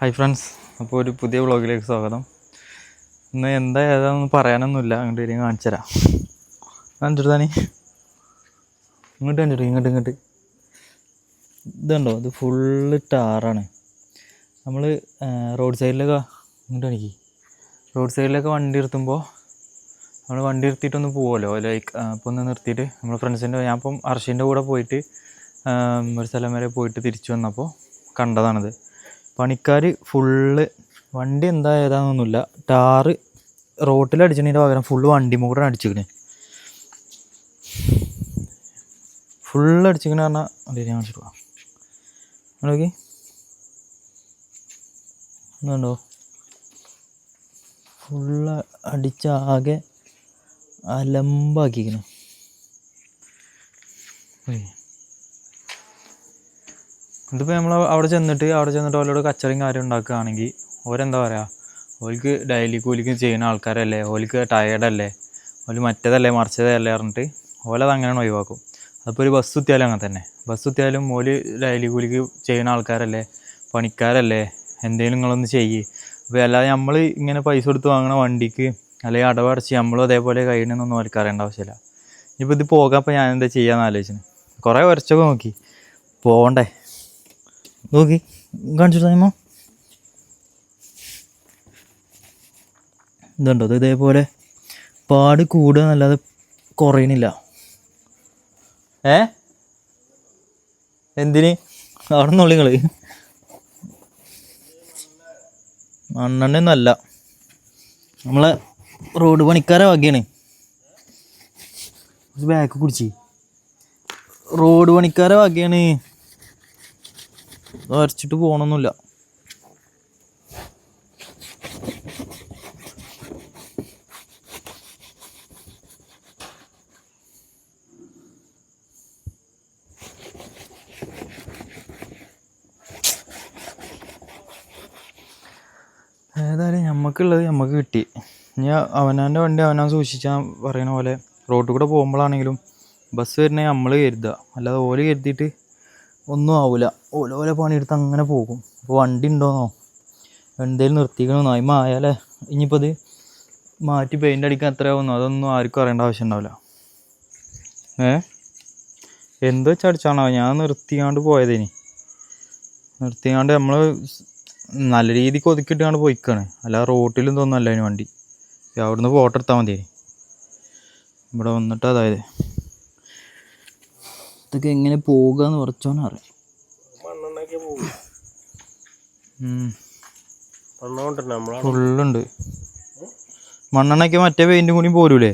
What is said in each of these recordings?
Hi friends അപ്പോൾ ഒരു പുതിയ വ്ളോഗിലേക്ക് സ്വാഗതം. ഇന്ന് എന്താ ഏതാണെന്ന് പറയാനൊന്നുമില്ല അങ്ങോട്ട് വരും കാണിച്ചു തരാം കാണിച്ചിട്ട് താനേ ഇങ്ങോട്ട് കാണിച്ചിട്ട് ഇങ്ങോട്ട് ഇങ്ങോട്ട്. ഇതുണ്ടോ ഇത് ഫുള്ള് ടാറാണ്. നമ്മൾ റോഡ് സൈഡിലൊക്കെ ഇങ്ങോട്ട് കാണിക്കി റോഡ് സൈഡിലൊക്കെ വണ്ടി നിർത്തുമ്പോൾ നമ്മൾ വണ്ടി നിർത്തിയിട്ടൊന്ന് പോവുമല്ലോ ലൈക്ക് അപ്പോൾ ഒന്ന് നിർത്തിയിട്ട് നമ്മൾ ഫ്രണ്ട്സിന്റെ ഞാൻ ഇപ്പം അർഷിന്റെ കൂടെ പോയിട്ട് ഒരു സ്ഥലം വരെ പോയിട്ട് തിരിച്ചു വന്നപ്പോൾ കണ്ടതാണിത്. പണിക്കാർ ഫുള്ള് വണ്ടി എന്താ ഏതാണെന്നൊന്നുമില്ല ടാറ് റോട്ടിൽ അടിച്ചതിന്റെ പകരം ഫുള്ള് വണ്ടി മുകളിൽ അടിച്ചിക്കണേ ഫുള്ള് അടിച്ചിരിക്കണ പറഞ്ഞാൽ അതെ ഞാൻ കാണിച്ചിട്ട് പോവാം. നോക്കി. ഇതുണ്ടോ ഫുള്ള് അടിച്ചാകെ അലമ്പാക്കിക്കണം അലമ്പാക്കിക്കണു ഇതിപ്പോൾ നമ്മൾ അവിടെ ചെന്നിട്ട് അവിടെ ചെന്നിട്ട് ഓരോട് കച്ചറയും കാര്യം ഉണ്ടാക്കുകയാണെങ്കിൽ ഓരെന്താ പറയുക ഓൽക്ക് ഡെയിലി കൂലിക്ക് ചെയ്യുന്ന ആൾക്കാരല്ലേ? ഓൽക്ക് ടയേർഡല്ലേ ഓൽ മറ്റേതല്ലേ? മറിച്ചതല്ലേ? പറഞ്ഞിട്ട് ഓലത് അങ്ങനെയാണ് ഒഴിവാക്കും. അതിപ്പോൾ ഒരു ബസ് കുത്തിയാലും അങ്ങനെ തന്നെ. ബസ് കുത്തിയാലും ഓൽ ഡെയിലി കൂലിക്ക് ചെയ്യുന്ന ആൾക്കാരല്ലേ? പണിക്കാരല്ലേ? എന്തെങ്കിലും നിങ്ങളൊന്ന് ചെയ്യ്. അപ്പോൾ അല്ലാതെ നമ്മൾ ഇങ്ങനെ പൈസ കൊടുത്ത് വാങ്ങണ വണ്ടിക്ക് അല്ലെങ്കിൽ അടവടച്ച് നമ്മളും അതേപോലെ കഴിയണമെന്നൊന്നും അവർക്ക് അറിയേണ്ട ആവശ്യമില്ല. ഇനിയിപ്പോൾ ഇത് പോകാം അപ്പോൾ ഞാൻ എന്താ ചെയ്യാമെന്ന് ആലോചിച്ചു കുറേ വരച്ചൊക്കെ നോക്കി. പോകണ്ടേ നോക്കി. കാണിച്ചു തരുമോ ഇതുണ്ടോ? ഇത് ഇതേപോലെ പാട് കൂടുക എന്നല്ലാതെ കുറയണില്ല. ഏ? എന്തിന്? അവിടെ നിന്നുള്ളി നിങ്ങൾ മണ്ണെണ്ണയൊന്നല്ല നമ്മളെ റോഡ് പണിക്കാരെ വകയാണ് ബാക്ക് കുടിച്ച്. റോഡ് പണിക്കാരെ വകയാണ് വരച്ചിട്ട് പോകണമെന്നില്ല ഏതായാലും ഞമ്മക്കുള്ളത് ഞമ്മക്ക് കിട്ടി. ഇനി അവനാന്റെ വണ്ടി അവനാൻ സൂക്ഷിച്ചാൽ പറയണ പോലെ റോഡിൽ കൂടെ പോകുമ്പോഴാണെങ്കിലും ബസ് വരുന്നത് നമ്മൾ കരുതുക. അല്ലാതെ ഓൽ കരുതിയിട്ട് ഒന്നും ആവില്ല ഓല ഓല പണിയെടുത്ത് അങ്ങനെ പോകും. അപ്പോൾ വണ്ടി ഉണ്ടോന്നോ? എന്തേലും നിർത്തിക്കണമെന്നോ അതിമ ആയാലേ ഇനിയിപ്പോൾ അത് മാറ്റി പെയിന്റ് അടിക്കാൻ എത്രയാവുന്നു അതൊന്നും ആർക്കും അറിയേണ്ട ആവശ്യം ഉണ്ടാവില്ല ഏ? എന്ത് വെച്ചാൽ അടിച്ചാണോ? ഞാൻ നിർത്തിക്കാണ്ട് പോയതിനി. നിർത്തിക്കാണ്ട് നമ്മൾ നല്ല രീതിക്ക് ഒതുക്കിയിട്ടാണ് പോയിക്കാണ്. അല്ല റോട്ടിലും തോന്നുന്നല്ല അതിന് വണ്ടി. അവിടുന്ന് ഫോട്ടോ എടുത്താൽ മതി ഇവിടെ വന്നിട്ട് അതായത്. ഇതൊക്കെ എങ്ങനെ പോകുക എന്ന് കുറച്ചോന്നറിയാം അറിയാം ഫുള്ളുണ്ട്. മണ്ണെണ്ണയ്ക്ക് മറ്റേ പെയിന്റും കൂടി പോരൂലേ?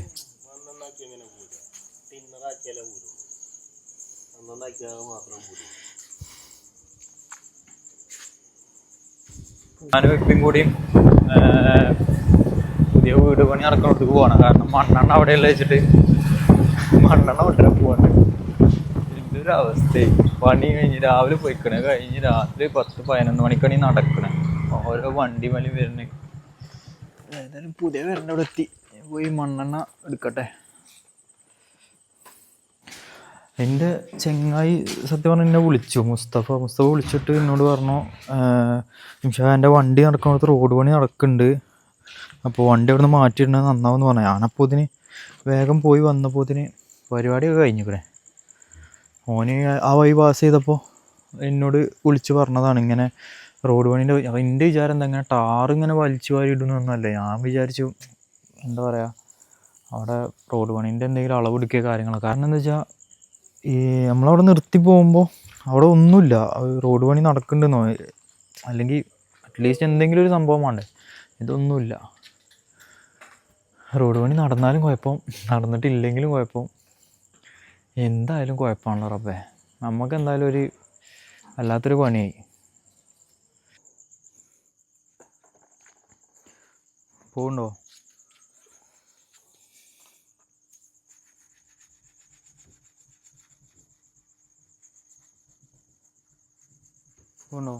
ഞാനും ഇപ്പം കൂടിയും പുതിയ വീട് പണി നടക്കുന്നിടത്തേക്ക് പോകണം കാരണം മണ്ണെണ്ണ അവിടെയല്ല വെച്ചിട്ട് മണ്ണെണ്ണ കൊണ്ടുവരാൻ പോവാണ്. എന്തൊരു അവസ്ഥ പണി കഴിഞ്ഞ് രാവിലെ പോയിക്കണേ. കഴിഞ്ഞ് രാത്രി പത്ത് പതിനൊന്ന് മണിക്കാണ് ഈ നടക്കണേ. ഓരോ വണ്ടി വലി ഏതായാലും പുതിയ വരണ്ട ഇവിടെ എത്തി. പോയി മണ്ണെണ്ണ എടുക്കട്ടെ. എന്റെ ചെങ്ങായി സത്യം പറഞ്ഞാൽ എന്നെ വിളിച്ചു. മുസ്തഫ. മുസ്തഫ വിളിച്ചിട്ട് എന്നോട് പറഞ്ഞു നിമിഷ എന്റെ വണ്ടി നടക്കുന്നിടത്ത് റോഡ് പണി നടക്കുന്നുണ്ട്. അപ്പോൾ വണ്ടി അവിടെ നിന്ന് മാറ്റിയിട്ടുണ്ടെങ്കിൽ നന്നാവെന്ന് പറഞ്ഞു. ഞാനപ്പോൾ ഇതിന് വേഗം പോയി വന്നപ്പോൾ ഇതിന് പരിപാടിയൊക്കെ കഴിഞ്ഞിക്കണേ. ഓന് ആ വഴി പാസ് ചെയ്തപ്പോൾ എന്നോട് വിളിച്ച് പറഞ്ഞതാണ് ഇങ്ങനെ റോഡ് പണീന്റെ എന്റെ വിചാരം എന്താ? ഇങ്ങനെ ടാർ ഇങ്ങനെ വലിച്ചു വാരി ഇടുന്നൊന്നുമല്ല ഞാൻ വിചാരിച്ചു എന്താ പറയുക അവിടെ റോഡ് പണീന്റെ എന്തെങ്കിലും അളവെടുക്കുക കാര്യങ്ങൾ കാരണം എന്താ വെച്ചാൽ ഈ നമ്മളവിടെ നിർത്തി പോകുമ്പോൾ അവിടെ ഒന്നുമില്ല. റോഡ് പണി നടക്കുന്നുണ്ടെന്നോ അല്ലെങ്കിൽ അറ്റ്ലീസ്റ്റ് എന്തെങ്കിലും ഒരു സംഭവം വേണ്ടേ? ഇതൊന്നുമില്ല. റോഡ് പണി നടന്നാലും കുഴപ്പം. നടന്നിട്ടില്ലെങ്കിലും കുഴപ്പം. എന്തായാലും കുഴപ്പമാണല്ലോ റബ്ബേ. നമുക്ക് എന്തായാലും ഒരു അല്ലാത്തൊരു പണിയായി. പോകണ്ടോ പോകണ്ടോ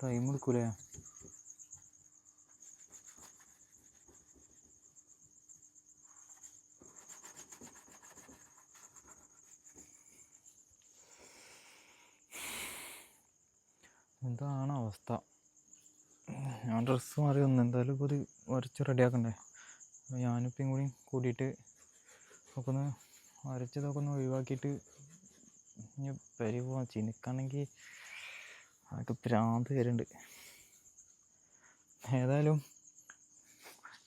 ടൈം എടുക്കൂലേ? ഇതാണ് അവസ്ഥ? ഞാൻ ഡ്രസ്സ് മാറി വന്നു. എന്തായാലും ഇപ്പോൾ ഇത് വരച്ച് റെഡിയാക്കണ്ടേ ഞാനിപ്പം കൂടി കൂടിയിട്ട് ഒക്കെ ഒന്ന് വരച്ചതൊക്കെ ഒന്ന് ഒഴിവാക്കിയിട്ട് ഇനി പെരി പോവാം. ചിനിക്കാണെങ്കിൽ അതൊക്കെ ഭ്രാന്ത് വരുന്നുണ്ട് ഏതായാലും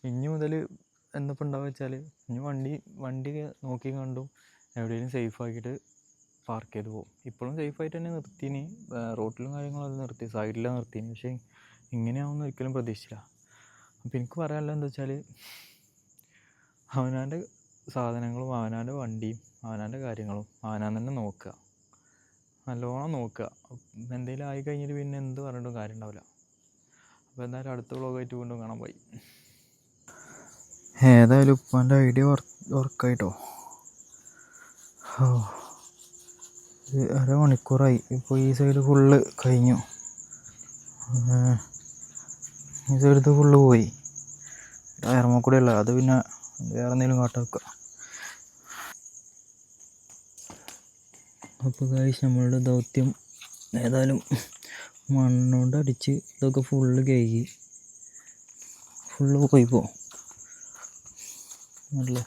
ഇനി മുതൽ എന്നപ്പോൾ ഉണ്ടാവുക വെച്ചാൽ ഇനി വണ്ടി വണ്ടി നോക്കി കണ്ടും എവിടെയെങ്കിലും സേഫ് ആക്കിയിട്ട് പാർക്ക് ചെയ്ത് പോകും ഇപ്പോഴും സേഫായിട്ട് തന്നെ നിർത്തിന്. റോട്ടിലും കാര്യങ്ങളെല്ലാം നിർത്തി സൈഡിലാണ് നിർത്തിന്. പക്ഷേ ഇങ്ങനെയാവുമെന്ന് ഒരിക്കലും പ്രതീക്ഷിച്ചില്ല. അപ്പോൾ എനിക്ക് പറയാനുള്ളത് എന്താ വെച്ചാൽ അവനാന്റെ സാധനങ്ങളും അവനാന്റെ വണ്ടിയും അവനാന്റെ കാര്യങ്ങളും അവനാൻ തന്നെ നോക്കുക. നല്ലോണം നോക്കുക. എന്തെങ്കിലും ആയി കഴിഞ്ഞിട്ട് പിന്നെ എന്ത് പറഞ്ഞിട്ടും കാര്യം ഉണ്ടാവില്ല അപ്പോൾ എന്തായാലും അടുത്ത വ്ളോഗായിട്ട് വീണ്ടും കാണാൻ പോയി ഏതായാലും ഉപ്പാന്റെ ഐഡിയ വർക്ക് വർക്കായിട്ടോ ഓ. ഒരു അരമണിക്കൂറായി. ഇപ്പോൾ ഈ സൈഡ് ഫുള്ള് കഴിഞ്ഞു. ഈ സൈഡത്ത് ഫുള്ള് പോയി. ഇറങ്ങൂടെ കൂടെ ഉള്ള അത് പിന്നെ വേറെ എന്തെങ്കിലും കാട്ട വെക്കുക അപ്പോൾ കാഴ്ച നമ്മളുടെ ദൗത്യം ഏതായാലും മണ്ണുകൊണ്ട് അടിച്ച് ഇതൊക്കെ ഫുള്ള് കഴുകി. ഫുള്ള് പോയി പോ നല്ല